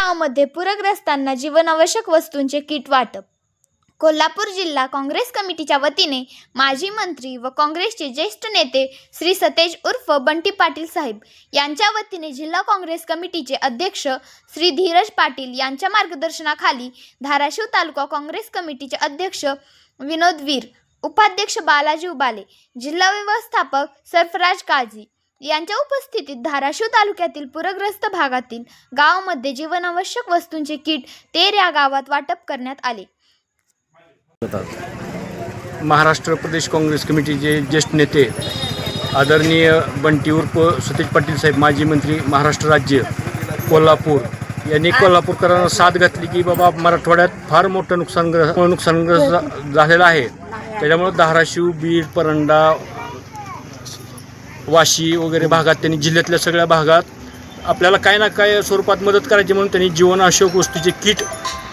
गावामध्ये पूरग्रस्तांना जीवनावश्यक वस्तूंचे किट वाटप. कोल्हापूर जिल्हा काँग्रेस कमिटीच्या वतीने माजी मंत्री व काँग्रेसचे ज्येष्ठ नेते श्री सतेज उर्फ बंटी पाटील साहेब यांच्या वतीने जिल्हा काँग्रेस कमिटीचे अध्यक्ष श्री धीरज पाटील यांच्या मार्गदर्शनाखाली धाराशिव तालुका काँग्रेस कमिटीचे अध्यक्ष विनोद वीर उपाध्यक्ष बालाजी उबाले जिल्हा व्यवस्थापक सरफराज काझी यांच्या उपस्थितीत धाराशिव तालुक्यातील पूरग्रस्त भागातील गावामध्ये जीवनावश्यक वस्तूंचे किट तेर या गावात वाटप करण्यात आले. महाराष्ट्र प्रदेश काँग्रेस कमिटीचे ज्येष्ठ नेते आदरणीय बंटी उर्फ सतीश पाटील साहेब माजी मंत्री महाराष्ट्र राज्य कोल्हापूर. यांनी कोल्हापूरकरांना साथ घातली की बाबा मराठवाड्यात फार मोठं नुकसानग्रस्त नुकसानग्रस्त झा- झालेलं आहे. त्याच्यामुळं धाराशिव बीड परंडा वाशी वगैरे भागात त्यांनी जिल्ह्यातल्या सगळ्या भागात आपल्याला काय ना काय स्वरूपात मदत करायची म्हणून त्यांनी जीवनावश्यक वस्तूचे किट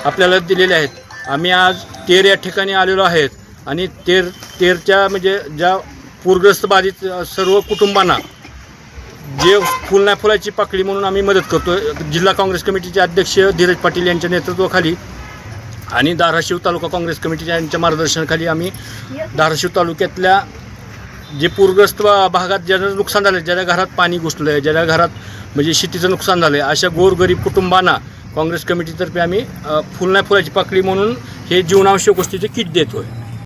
आपल्याला दिलेले आहेत. आम्ही आज तेर या ठिकाणी आलेलो आहेत आणि तेर तेरच्या म्हणजे ज्या पूरग्रस्त बाधित सर्व कुटुंबांना जे फुल नाही फुलाची पाकळी म्हणून आम्ही मदत करतो जिल्हा काँग्रेस कमिटीचे अध्यक्ष धीरज पाटील यांच्या नेतृत्वाखाली आणि धाराशिव तालुका काँग्रेस कमिटीच्या यांच्या मार्गदर्शनाखाली आम्ही धाराशिव तालुक्यातल्या जे पूरग्रस्त भागात ज्याचं नुकसान झालं ज्याच्या घरात पाणी घुसलं आहे ज्याच्या घरात म्हणजे शेतीचं नुकसान झालं आहे अशा गोरगरीब कुटुंबांना काँग्रेस कमिटीतर्फे आम्ही फुलण्या फुल नाही फुलाची पाकळी म्हणून हे जीवनावश्यक गोष्टीचे किट देतो आहे